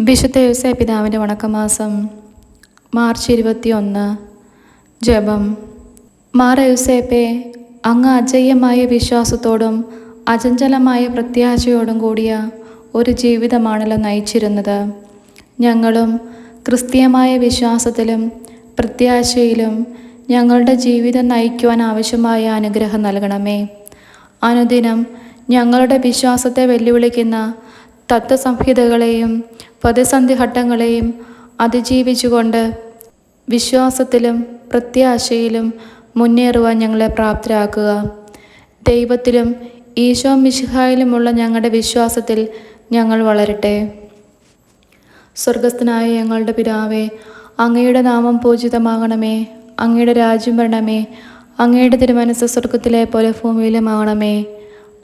വിശുദ്ധ യോസേ പിതാവിന്റെ വണക്കമാസം മാർച്ച് ഇരുപത്തിയൊന്ന് ജപം. മാറ യൂസേപ്പെ അങ്ങ് അജയ്യമായ വിശ്വാസത്തോടും അചഞ്ചലമായ പ്രത്യാശയോടും കൂടിയ ഒരു ജീവിതമാണല്ലോ നയിച്ചിരുന്നത്. ഞങ്ങളും ക്രിസ്തീയമായ വിശ്വാസത്തിലും പ്രത്യാശയിലും ഞങ്ങളുടെ ജീവിതം നയിക്കുവാൻ ആവശ്യമായ അനുഗ്രഹം നൽകണമേ. അനുദിനം ഞങ്ങളുടെ വിശ്വാസത്തെ വെല്ലുവിളിക്കുന്ന തത്വസംഹിതകളെയും പ്രതിസന്ധി ഘട്ടങ്ങളെയും അതിജീവിച്ചുകൊണ്ട് വിശ്വാസത്തിലും പ്രത്യാശയിലും മുന്നേറുവാൻ ഞങ്ങളെ പ്രാപ്തരാക്കുക. ദൈവത്തിലും ഈശോ മിശിഹായിലുമുള്ള ഞങ്ങളുടെ വിശ്വാസത്തിൽ ഞങ്ങൾ വളരട്ടെ. സ്വർഗസ്ഥനായ ഞങ്ങളുടെ പിതാവേ അങ്ങയുടെ നാമം പൂജിതമാകണമേ. അങ്ങയുടെ രാജ്യം വരണമേ. അങ്ങയുടെ തിരുമനസ് സ്വർഗത്തിലെ പോലെ ഭൂമിയിലുമാകണമേ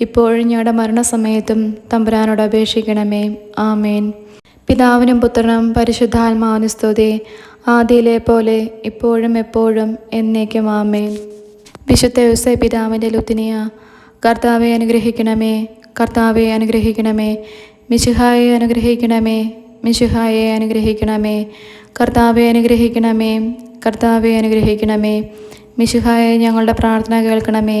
ഇപ്പോഴും ഞങ്ങളുടെ മരണസമയത്തും തമ്പുരാനോട് അപേക്ഷിക്കണമേ. ആമേൻ. പിതാവിനും പുത്രനും പരിശുദ്ധാത്മാവിന് സ്തുതി. ആദിയിലെ പോലെ ഇപ്പോഴും എപ്പോഴും എന്നേക്കും ആമേൻ. വിശുദ്ധ യുസെ പിതാവിന്റെ ലുത്തിനിയ കർത്താവെ അനുഗ്രഹിക്കണമേ കർത്താവെ അനുഗ്രഹിക്കണമേ മിശിഹായെ അനുഗ്രഹിക്കണമേ മിശിഹായെ അനുഗ്രഹിക്കണമേ കർത്താവെ അനുഗ്രഹിക്കണമേ കർത്താവെ അനുഗ്രഹിക്കണമേ മിശിഹായെ ഞങ്ങളുടെ പ്രാർത്ഥന കേൾക്കണമേ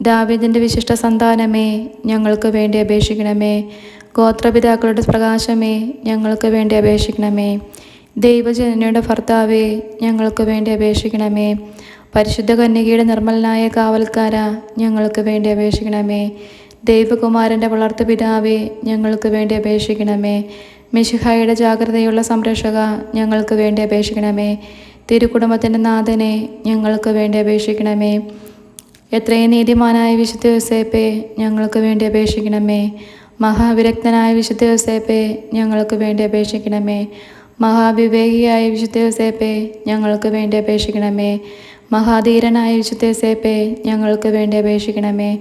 ദാവിദിന്റെ വിശിഷ്ട സന്താനമേ ഞങ്ങൾക്ക് വേണ്ടി അപേക്ഷിക്കണമേ. ഗോത്രപിതാക്കളുടെ പ്രകാശമേ ഞങ്ങൾക്ക് വേണ്ടി അപേക്ഷിക്കണമേ. ദൈവജനയുടെ ഭർത്താവേ ഞങ്ങൾക്ക് വേണ്ടി അപേക്ഷിക്കണമേ. പരിശുദ്ധ കന്യകയുടെ നിർമ്മലനായ കാവൽക്കാര ഞങ്ങൾക്ക് വേണ്ടി അപേക്ഷിക്കണമേ. ദൈവകുമാരന്റെ വളർത്തു പിതാവേ ഞങ്ങൾക്ക് വേണ്ടി അപേക്ഷിക്കണമേ. മിശിഹായുടെ ജാഗ്രതയുള്ള സംരക്ഷക ഞങ്ങൾക്ക് വേണ്ടി അപേക്ഷിക്കണമേ. തിരുക്കുടുംബത്തിന്റെ നാഥനെ ഞങ്ങൾക്ക് വേണ്ടി അപേക്ഷിക്കണമേ. എത്രയും നീതിമാനായ വിശുദ്ധ യോസേപ്പെ ഞങ്ങൾക്ക് വേണ്ടി അപേക്ഷിക്കണമേ. മഹാവിരക്തനായ വിശുദ്ധ യോസേപ്പെ ഞങ്ങൾക്ക് വേണ്ടി അപേക്ഷിക്കണമേ. മഹാവിവേകിയായ വിശുദ്ധ യോസേപ്പെ ഞങ്ങൾക്ക് വേണ്ടി അപേക്ഷിക്കണമേ. മഹാധീരനായ വിശുദ്ധ യോസേപ്പെ ഞങ്ങൾക്ക് വേണ്ടി അപേക്ഷിക്കണമേ.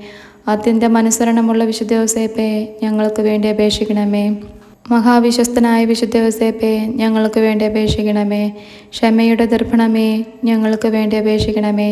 അത്യന്തം അനുസരണമുള്ള വിശുദ്ധ യോസേപ്പെ ഞങ്ങൾക്ക് വേണ്ടി അപേക്ഷിക്കണമേ. മഹാവിശ്വസ്തനായ വിശുദ്ധ യോസേപ്പെ ഞങ്ങൾക്ക് വേണ്ടി അപേക്ഷിക്കണമേ. ക്ഷമയുടെ ദർപ്പണമേ ഞങ്ങൾക്ക് വേണ്ടി അപേക്ഷിക്കണമേ.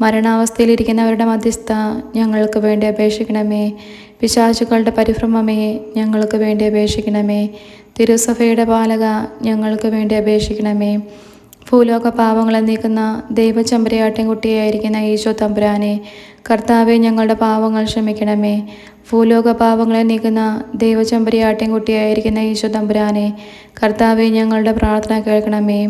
മരണാവസ്ഥയിലിരിക്കുന്നവരുടെ മധ്യസ്ഥ ഞങ്ങൾക്ക് വേണ്ടി അപേക്ഷിക്കണമേ. പിശാചുക്കളുടെ പരിഭ്രമമേ ഞങ്ങൾക്ക് വേണ്ടി അപേക്ഷിക്കണമേ. തിരുസഭയുടെ പാലക ഞങ്ങൾക്ക് വേണ്ടി അപേക്ഷിക്കണമേ. ഭൂലോക പാവങ്ങളെ നീക്കുന്ന കുട്ടിയായിരിക്കുന്ന ഈശോ തമ്പുരാനെ കർത്താവെ ഞങ്ങളുടെ പാവങ്ങൾ ക്ഷമിക്കണമേ. ഭൂലോക പാവങ്ങളെ നീക്കുന്ന കുട്ടിയായിരിക്കുന്ന ഈശോ തമ്പുരാനെ കർത്താവെ ഞങ്ങളുടെ പ്രാർത്ഥന കേൾക്കണമേ.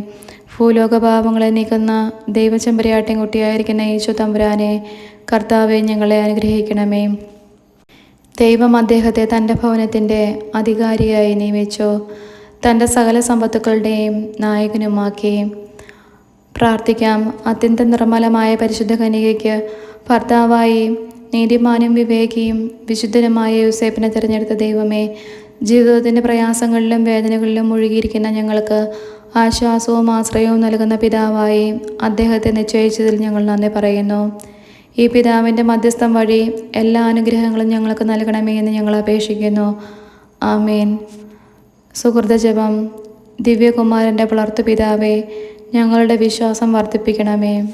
ഭൂലോക നീക്കുന്ന നീക്കുന്ന കുട്ടിയായിരിക്കുന്ന യേശു തമ്പുരാനെ കർത്താവെ ഞങ്ങളെ അനുഗ്രഹിക്കണമേ. ദൈവം അദ്ദേഹത്തെ തന്റെ ഭവനത്തിന്റെ അധികാരിയായി നിയമിച്ചു. തന്റെ സകല സമ്പത്തുക്കളുടെയും നായകനുമാക്കി. പ്രാർത്ഥിക്കാം. അത്യന്തം നിർമ്മലമായ പരിശുദ്ധ കനികയ്ക്ക് ഭർത്താവായി നീതിമാനും വിവേകിയും വിശുദ്ധനുമായ യൂസേപ്പിനെ തിരഞ്ഞെടുത്ത ദൈവമേ ജീവിതത്തിന്റെ പ്രയാസങ്ങളിലും വേദനകളിലും മുഴുകിയിരിക്കുന്ന ഞങ്ങൾക്ക് ആശ്വാസവും ആശ്രയവും നൽകുന്ന പിതാവായി അദ്ദേഹത്തെ നിശ്ചയിച്ചതിൽ ഞങ്ങൾ നന്ദി പറയുന്നു. ഈ പിതാവിന്റെ മധ്യസ്ഥം വഴി എല്ലാ അനുഗ്രഹങ്ങളും ഞങ്ങൾക്ക് നൽകണമേ എന്ന് ഞങ്ങൾ അപേക്ഷിക്കുന്നു. ആമീൻ. സുഹൃത ജപം. ദിവ്യകുമാരന്റെ വളർത്തു പിതാവേ ഞങ്ങളുടെ വിശ്വാസം വർദ്ധിപ്പിക്കണമേ.